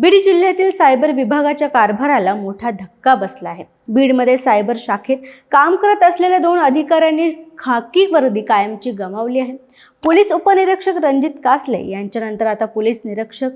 बीड जिल्ह्यातील सायबर विभागाच्या कारभाराला मोठा धक्का बसला आहे. बीडमध्ये सायबर शाखेत काम करत असलेल्या दोन अधिकाऱ्यांनी खाकी वर्दी कायमची गमावली आहे. पोलीस उपनिरीक्षक रणजित कासले यांच्यानंतर आता पोलीस निरीक्षक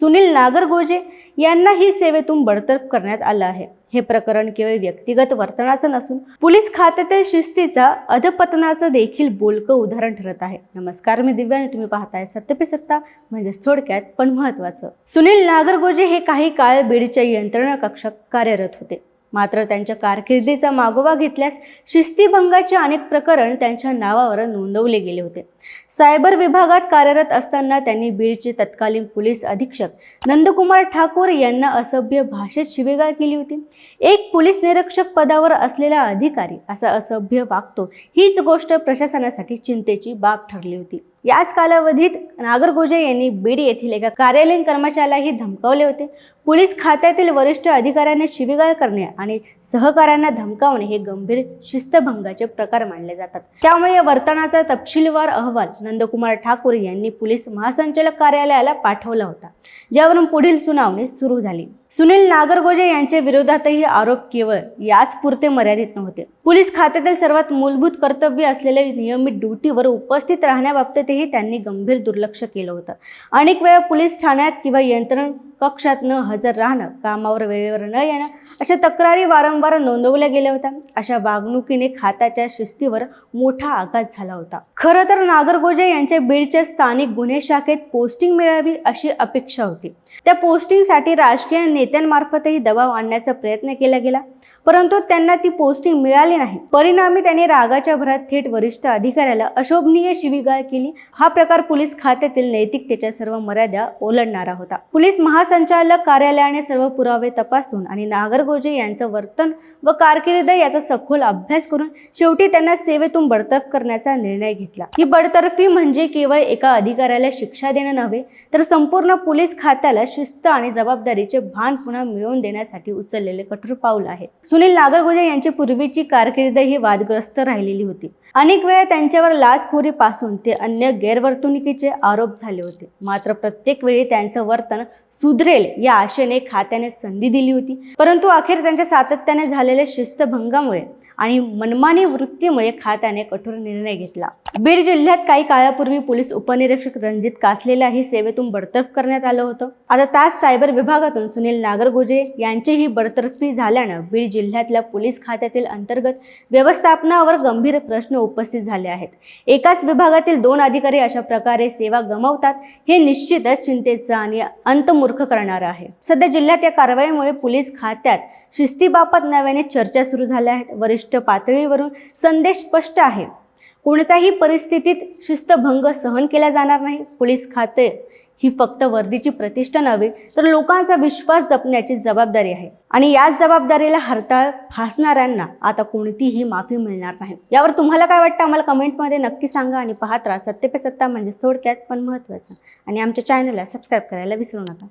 सुनील नागरगोजे यांना ही सेवेतून बडतर्फ करण्यात आलं आहे. हे प्रकरण केवळ व्यक्तिगत वर्तनाचं नसून पोलीस खात्यातील शिस्तीचा अधपतनाचं देखील बोलकं उदाहरण ठरत आहे. नमस्कार मी दिव्या आणि तुम्ही पाहताय सत्यपे सत्ता म्हणजेच थोडक्यात पण महत्वाचं सुनील नागरगोजे हे काही काळ बीडच्या यंत्रणा कक्षात कार्यरत होते. मात्र त्यांच्या कारकिर्दीचा मागोवा घेतल्यास शिस्तीभंगाचे अनेक प्रकरण त्यांच्या नावावर नोंदवले गेले होते. सायबर विभागात कार्यरत असताना त्यांनी बीडचे तत्कालीन पोलीस अधीक्षक नंदकुमार ठाकूर यांना असभ्य भाषेत शिवेगाळ केली होती. एक पोलीस निरीक्षक पदावर असलेला अधिकारी असा असभ्य वागतो हीच गोष्ट प्रशासनासाठी चिंतेची बाब ठरली होती. याच कालावधीत नागरगोजे यांनी बीड येथील एका कार्यालयीन कर्मचाऱ्यालाही धमकावले होते. पोलीस खात्यातील वरिष्ठ अधिकाऱ्यांना शिवीगाळ करणे आणि सहकाऱ्यांना धमकावणे हे गंभीर शिस्तभंगाचे प्रकार मानले जातात. त्यामुळे या वर्तनाचा तपशीलवार अहवाल नंदकुमार ठाकूर यांनी पोलीस महासंचालक कार्यालयाला पाठवला होता ज्यावरून पुढील सुनावणी सुरू झाली. सुनील नागरगोजे यांच्या विरोधातही आरोप केवळ याच पुरते मर्यादित नव्हते. पोलीस खात्यातील सर्वात मूलभूत कर्तव्य असलेले नियमित ड्युटीवर उपस्थित राहण्याबाबतही त्यांनी गंभीर दुर्लक्ष केलं होतं. अनेक वेळा पोलीस ठाण्यात किंवा यंत्रण कक्षात न हजर राहणं कामावर वेळेवर न येणं अशा तक्रारी वारंवार नोंदवल्या गेल्या होत्या. अशा वागणुकीने खात्याच्या शिस्तीवर मोठा आघात झाला होता. खरं तर नागरगोजे यांच्या बीडच्या स्थानिक गुन्हे शाखेत पोस्टिंग मिळावी अशी अपेक्षा होती. त्या पोस्टिंगसाठी राजकीय नेत्यांमार्फतही दबाव आणण्याचा प्रयत्न केला गेला परंतु त्यांना ती पोस्टिंग मिळाली नाही. परिणामी त्यांनी रागाच्या भरात थेट वरिष्ठ अधिकाऱ्याला अशोभनीय शिवीगाळ केली. हा प्रकार पोलीस खात्यातील नैतिकतेच्या सर्व मर्यादा ओलांडणारा होता. पोलीस महासंचालक कार्यालयाने सर्व पुरावे तपासून आणि नागरगोजे यांचं वर्तन व कारकिर्द याचा सखोल अभ्यास करून शेवटी त्यांना सेवेतून बडतर्फ करण्याचा निर्णय घेतला. ही बडतर्फी म्हणजे केवळ एका अधिकाऱ्याला शिक्षा देणं नव्हे तर संपूर्ण पोलीस खात्याला शिस्त आणि जबाबदारीचे भान पुन्हा मिळवून देण्यासाठी उचललेले कठोर पाऊल आहे. सुनील नागरगोजे यांची पूर्वीची कारकिर्द ही वादग्रस्त राहिलेली होती. अनेक वेळा त्यांच्यावर लाचखोरीपासून ते अन्य गैरवर्तणुकीचे आरोप झाले होते. मात्र प्रत्येक वेळी त्यांचं वर्तन सुधरेल या आशेने खात्याने संधी दिली होती. परंतु अखेर त्यांच्या सातत्याने झालेल्या शिस्तभंगामुळे आणि मनमानी वृत्तीमुळे खात्याने कठोर निर्णय घेतला. बीड जिल्ह्यात काही काळापूर्वी पोलीस उपनिरीक्षक रणजित कासलेलाही सेवेतून बडतर्फ करण्यात आलं होतं. आता तास सायबर विभागातून सुनील नागरगोजे यांचीही बडतर्फी झाल्यानं बीड जिल्ह्यातल्या पोलीस खात्यातील अंतर्गत व्यवस्थापनावर गंभीर प्रश्न उपस्थित झाले आहेत. एकाच विभागातील दोन अधिकारी अशा प्रकारे सेवा गमावतात हे निश्चितच चिंतेचं आणि अंतमूर्ख करणारं आहे. सध्या जिल्ह्यात या कारवाईमुळे पोलीस खात्यात शिस्तीबाबत नव्याने चर्चा सुरू झाल्या आहेत. वरिष्ठ पातळीवरून संदेश स्पष्ट आहे. कोणत्याही परिस्थितीत शिस्तभंग सहन केला जाणार नाही. पोलीस खाते ही फक्त वर्दीची प्रतिष्ठा नव्हे तर लोकांचा विश्वास जपण्याची जबाबदारी आहे. आणि याच जबाबदारीला हरताळ फासणाऱ्यांना आता कोणतीही माफी मिळणार नाही. यावर तुम्हाला काय वाटतं? आम्हाला कमेंटमध्ये नक्की सांगा आणि पाहत राहा सत्य पे सत्ता म्हणजेच थोडक्यात पण महत्त्वाचं. आणि आमच्या चॅनलला सबस्क्राईब करायला विसरू नका.